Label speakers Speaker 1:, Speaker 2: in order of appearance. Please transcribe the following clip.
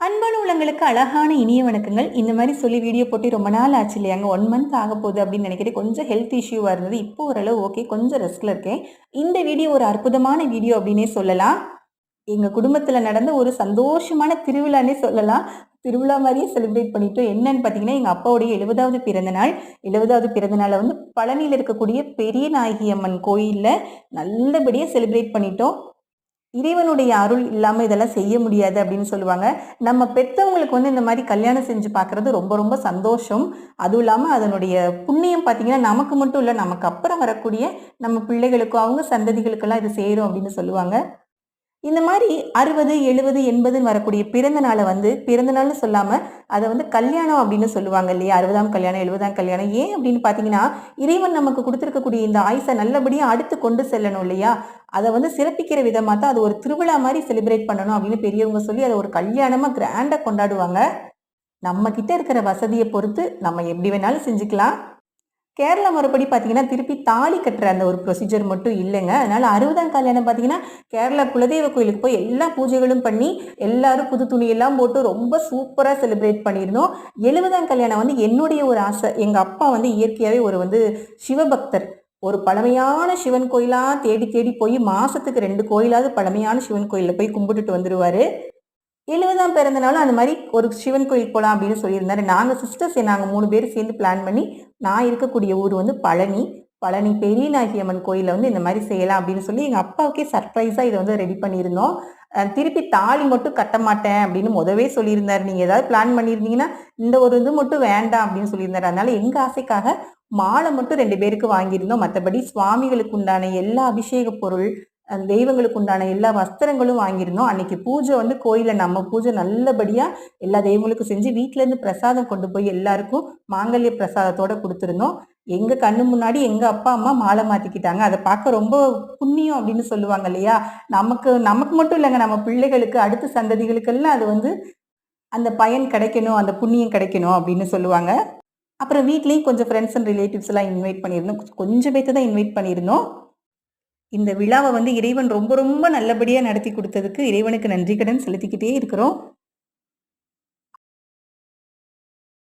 Speaker 1: அன்பான உள்ளங்களுக்கு அழகான இனிய வணக்கங்கள். இந்த மாதிரி சொல்லி வீடியோ போட்டு ரொம்ப நாள் ஆச்சு இல்லையாங்க ஒன் மந்த் ஆக போகுது அப்படின்னு நினைக்கிறேன். கொஞ்சம் ஹெல்த் இஷ்யூவாக இருந்தது. இப்போ ஓரளவு ஓகே கொஞ்சம் ரெஸ்ட்டில் இருக்கேன். இந்த வீடியோ ஒரு அற்புதமான வீடியோ அப்படின்னே சொல்லலாம். எங்கள் குடும்பத்தில் நடந்த ஒரு சந்தோஷமான திருவிழானே சொல்லலாம். திருவிழா மாதிரியே செலிப்ரேட் பண்ணிட்டோம். என்னன்னு பார்த்தீங்கன்னா எங்கள் அப்பாவுடைய எழுபதாவது பிறந்த நாள். எழுபதாவது பிறந்த நாளை வந்து பழனியில் இருக்கக்கூடிய பெரிய நாயகி அம்மன் கோயிலில் நல்லபடியாக செலிப்ரேட் பண்ணிட்டோம். இறைவனுடைய அருள் இல்லாமல் இதெல்லாம் செய்ய முடியாது அப்படின்னு சொல்லுவாங்க. நம்ம பெற்றவங்களுக்கு வந்து இந்த மாதிரி கல்யாணம் செஞ்சு பார்க்குறது ரொம்ப ரொம்ப சந்தோஷம். அதுவும் இல்லாமல் அதனுடைய புண்ணியம் பார்த்தீங்கன்னா நமக்கு மட்டும் இல்லை நமக்கு அப்புறம் வரக்கூடிய நம்ம பிள்ளைகளுக்கும் அவங்க சந்ததிகளுக்கெல்லாம் இது சேரும் அப்படின்னு சொல்லுவாங்க. இந்த மாதிரி அறுபது எழுபது எண்பதுன்னு வரக்கூடிய பிறந்த நாளை வந்து பிறந்த நாள்னு சொல்லாமல் அதை வந்து கல்யாணம் அப்படின்னு சொல்லுவாங்க இல்லையா? அறுபதாம் கல்யாணம் எழுபதாம் கல்யாணம் ஏன் அப்படின்னு பார்த்தீங்கன்னா இறைவன் நமக்கு கொடுத்துருக்கக்கூடிய இந்த ஆயுசை நல்லபடியாக அடுத்து கொண்டு செல்லணும் இல்லையா? அதை வந்து சிறப்பிக்கிற விதமாக தான் அது ஒரு திருவிழா மாதிரி செலிப்ரேட் பண்ணணும் அப்படின்னு பெரியவங்க சொல்லி அதை ஒரு கல்யாணமாக கிராண்டாக கொண்டாடுவாங்க. நம்ம கிட்ட இருக்கிற வசதியை பொறுத்து நம்ம எப்படி வேணாலும் செஞ்சுக்கலாம். கேரளா மறுபடி பார்த்தீங்கன்னா திருப்பி தாலி கட்டுற அந்த ஒரு ப்ரொசீஜர் மட்டும் இல்லைங்க. அதனால் அறுபதாம் கல்யாணம் பார்த்தீங்கன்னா கேரளா குலதெய்வ கோயிலுக்கு போய் எல்லா பூஜைகளும் பண்ணி எல்லாரும் புது துணியெல்லாம் போட்டு ரொம்ப சூப்பராக செலிப்ரேட் பண்ணியிருந்தோம். எழுபதாம் கல்யாணம் வந்து என்னுடைய ஒரு ஆசை. எங்கள் அப்பா வந்து இயற்கையாகவே ஒரு வந்து சிவபக்தர். ஒரு பழமையான சிவன் கோயிலாக தேடி தேடி போய் மாதத்துக்கு ரெண்டு கோயிலாவது பழமையான சிவன் கோயிலில் போய் கும்பிட்டுட்டு வந்துடுவார் எழுபதாம் பிறந்தனாலும் அந்த மாதிரி ஒரு சிவன் கோயில் போகலாம் அப்படின்னு சொல்லியிருந்தாரு. நாங்கள் சிஸ்டர்ஸ் நாங்கள் மூணு பேர் சேர்ந்து பிளான் பண்ணி நான் இருக்கக்கூடிய ஊர் வந்து பழனி பழனி பெரிய நாயகியம்மன் கோயிலில் வந்து இந்த மாதிரி செய்யலாம் அப்படின்னு சொல்லி எங்கள் அப்பாவுக்கே சர்ப்ரைஸாக இதை வந்து ரெடி பண்ணியிருந்தோம். திருப்பி தாலி மட்டும் கட்ட மாட்டேன் அப்படின்னு முதவே சொல்லியிருந்தார். நீங்கள் ஏதாவது பிளான் பண்ணியிருந்தீங்கன்னா இந்த ஒரு இது மட்டும் வேண்டாம் அப்படின்னு சொல்லியிருந்தார். அதனால எங்கள் ஆசைக்காக மாலை மட்டும் ரெண்டு பேருக்கு வாங்கியிருந்தோம். மற்றபடி சுவாமிகளுக்கு உண்டான எல்லா அபிஷேக பொருள் தெய்வங்களுக்கு உண்டான எல்லா வஸ்திரங்களும் வாங்கியிருந்தோம். அன்னைக்கு பூஜை வந்து கோயிலில் நம்ம பூஜை நல்லபடியாக எல்லா தெய்வங்களுக்கும் செஞ்சு வீட்டிலேருந்து பிரசாதம் கொண்டு போய் எல்லாருக்கும் மாங்கல்ய பிரசாதத்தோட கொடுத்துருந்தோம். எங்கள் கண்ணு முன்னாடி எங்கள் அப்பா அம்மா மாலை மாற்றிக்கிட்டாங்க அதை பார்க்க ரொம்ப புண்ணியம் அப்படின்னு சொல்லுவாங்க இல்லையா? நமக்கு நமக்கு மட்டும் இல்லைங்க. நம்ம பிள்ளைகளுக்கு அடுத்த சந்ததிகளுக்கெல்லாம் அது வந்து அந்த பயன் கிடைக்கணும் அந்த புண்ணியம் கிடைக்கணும் அப்படின்னு சொல்லுவாங்க. அப்புறம் வீட்லேயும் கொஞ்சம் ஃப்ரெண்ட்ஸ் அண்ட் ரிலேட்டிவ்ஸ் எல்லாம் இன்வைட் பண்ணியிருந்தோம். கொஞ்சம் பேர்த்து தான் இன்வைட் பண்ணியிருந்தோம். இந்த விழாவை வந்து இறைவன் ரொம்ப ரொம்ப நல்லபடியாக நடத்தி கொடுத்ததுக்கு இறைவனுக்கு நன்றி கடன் செலுத்திக்கிட்டே இருக்கிறோம்.